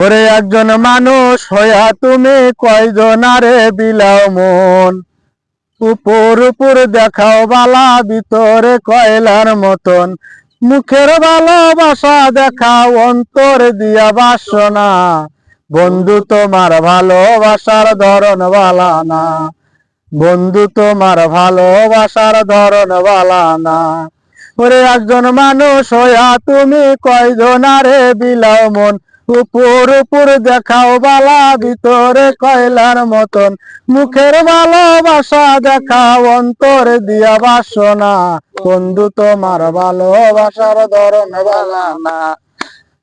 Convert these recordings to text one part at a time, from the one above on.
ওরে একজন মানুষ হইয়া তুমি কয়জন আরে বিলাও মন? উপর উপর দেখাও বালা, ভিতরে কয়লার মতন। মুখের ভালোবাসা দেখাও, অন্তর দিয়া বাসনা। বন্ধু, তোমার ভালোবাসার ধরন বালা না। বন্ধু, তোমার ভালোবাসার ধরন বালা না। ওরে একজন মানুষ হইয়া তুমি কয়জন আরে বিলাও মন? উপর উপর দেখাও বালা, ভিতরে কয়লার মতন। মুখের ভালোবাসা দেখাও, অন্তর দিয়া বাসনা। বন্ধু, তোমার ভালোবাসার ধরন বালা না।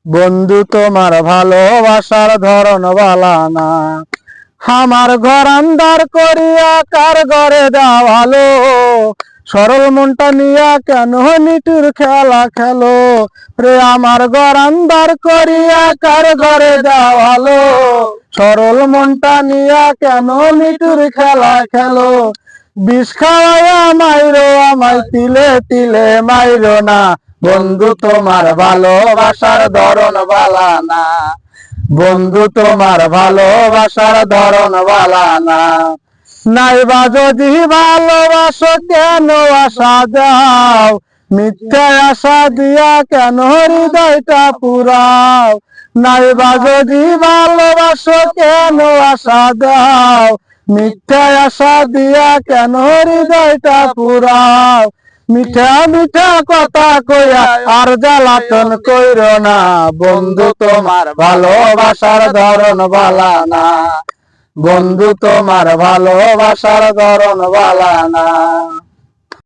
বন্ধু, তোমার ভালোবাসার ধরন বালা না। আমার ঘর আন্দার করিয়া কার ঘরে দেওয়ালো সরল মনটা নিয়া কেন নিটুর খেলা খেলো? রে আমার ঘর আন্দার করিয়া কার ঘরে দেওয়ালো সরল মনটা নিয়া কেন নিটুর খেলা খেলো? বিষ খাওয়াইয়া মাইরো আমায় তিলে তিলে মাইরো না। বন্ধু তোমার ভালোবাসার ধরন বালা না। বন্ধু তোমার ভালোবাসার ধরন বালা না। নাইবা যদি ভালোবাসো কেন আশা দাও? মিথ্যা আশা দিয়া কেন হৃদয়টা পুরাও? নাইবা যদি ভালোবাসো কেন আশা দাও? মিথ্যা আশা দিয়া কেন হৃদয়টা পুরাও? মিঠা মিঠা কথা কইয়া আর জ্বালাতন কইর না। বন্ধু তোমার ভালোবাসার ধরন বালা না। বন্ধু তোমার ভালোবাসার ধরন বালা না